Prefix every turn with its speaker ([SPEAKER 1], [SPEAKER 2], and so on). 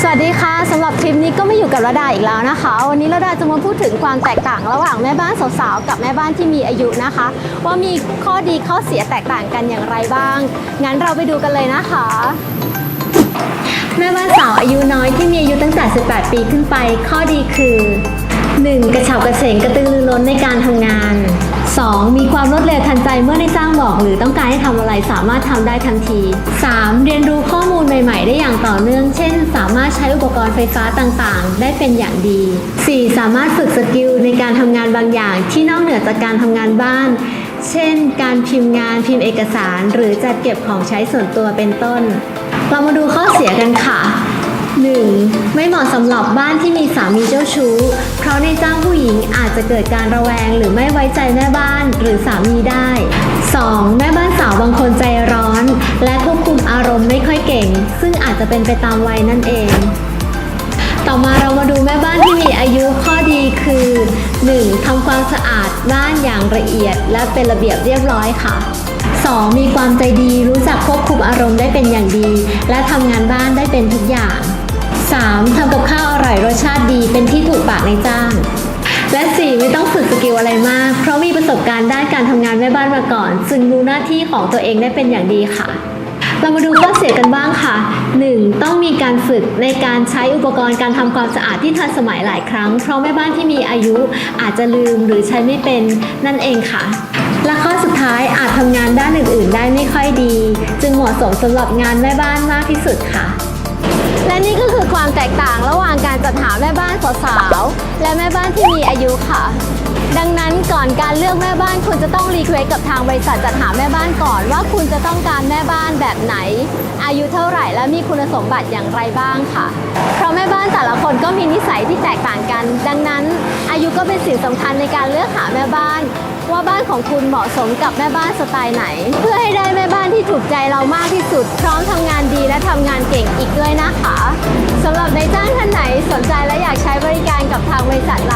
[SPEAKER 1] สวัสดีค่ะสำหรับคลิปนี้ก็ไมาอยู่กับระดาอีกแล้วนะคะ วันนี้ระดาจะมาพูดถึงความแตกต่างระหว่างแม่บ้านสาวๆกับแม่บ้านที่มีอายุนะคะ ว่ามีข้อดีข้อเสียแตกต่างกันอย่างไรบ้าง งั้นเราไปดูกันเลยนะคะ แม่บ้านสาวอายุน้อยที่มีอายุตั้งแต่ 18 ปีขึ้นไป ข้อดีคือ 1. กระฉับกระเฉงกระตือรือร้นในการทำงาน 2. มีความรวดเร็วทันใจเมื่อได้จ้างบอก หรือต้องการให้ทำอะไรสามารถทำได้ทันที 3. เรียนรู้ข้อมูลใหม่ ๆ ได้อย่างต่อเนื่อง เช่น สามารถใช้อุปกรณ์ไฟฟ้าต่างๆ ได้เป็นอย่างดี 4. สามารถฝึกสกิลในการทำงานบางอย่าง ที่นอกเหนือจากการทำงานบ้าน เช่น การพิมพ์งานพิมพ์เอกสาร หรือจัดเก็บของใช้ส่วนตัวเป็นต้น เรามาดูข้อเสียกันค่ะ 1. ไม่เหมาะสำหรับบ้านที่มีสามีเจ้าชู้ เพราะในจ้างผู้หญิงอาจจะเกิดการระแวงหรือไม่ไว้ใจแม่บ้านหรือสามีได้ 2. แม่บ้านสาวบางคนใจร้อน และควบคุมอารมณ์ไม่ค่อยเก่ง ซึ่งอาจจะเป็นไปตามวัยนั่นเอง ต่อมาเรามาดูแม่บ้านที่มีอายุข้อดีคือ 1. ทำความสะอาดบ้านอย่างละเอียด และเป็นระเบียบเรียบร้อยค่ะ 2. มีความใจดีรู้จักควบคุมอารมณ์ได้เป็นอย่างดี และทำงานบ้านได้เป็นทุกอย่าง 3. ทำกับข้าวอร่อยรสชาติดีเป็นที่ถูกปากในจ้าง และ 4. ไม่ต้องฝึกสกิลอะไรมาก เพราะมีประสบการณ์ด้านการทำงานแม่บ้านมาก่อนจึงรู้หน้าที่ของตัวเองได้เป็นอย่างดีค่ะ เรามาดูข้อเสียกันบ้างค่ะ 1. ต้องมีการฝึกในการใช้อุปกรณ์การทำความสะอาดที่ทันสมัยหลายครั้ง เพราะแม่บ้านที่มีอายุอาจจะลืมหรือใช้ไม่เป็นนั่นเองค่ะและข้อสุดท้ายอาจทำงานด้านอื่น ๆ ได้ไม่ค่อยดี จึงเหมาะสมสำหรับงานแม่บ้านมากที่สุดค่ะ และนี่ก็คือความแตกต่างระหว่างการจัดหาแม่บ้านสาวๆและแม่บ้านที่มีอายุค่ะ ดังนั้นก่อนการเลือกแม่บ้านคุณจะต้องรีเควสกับทางบริษัทจัดหาแม่บ้านก่อนว่าคุณจะต้องการแม่บ้านแบบไหน อายุเท่าไหร่และมีคุณสมบัติอย่างไรบ้างค่ะ เพราะแม่บ้านแต่ละคนก็มีนิสัยที่แตกต่างกัน ดังนั้น อายุก็เป็นสิ่งสำคัญในการเลือกหาแม่บ้าน ว่าบ้านของคุณเหมาะสมกับแม่บ้านสไตล์ไหน เพื่อให้ได้แม่บ้าน ที่ถูกใจเรามากที่สุด พร้อมทำงานดีและทำงานเก่งอีกด้วยนะคะสำหรับนายจ้างท่านไหนสนใจและอยากใช้บริการกับทางบริษัทเราสามารถติดต่อเข้ามา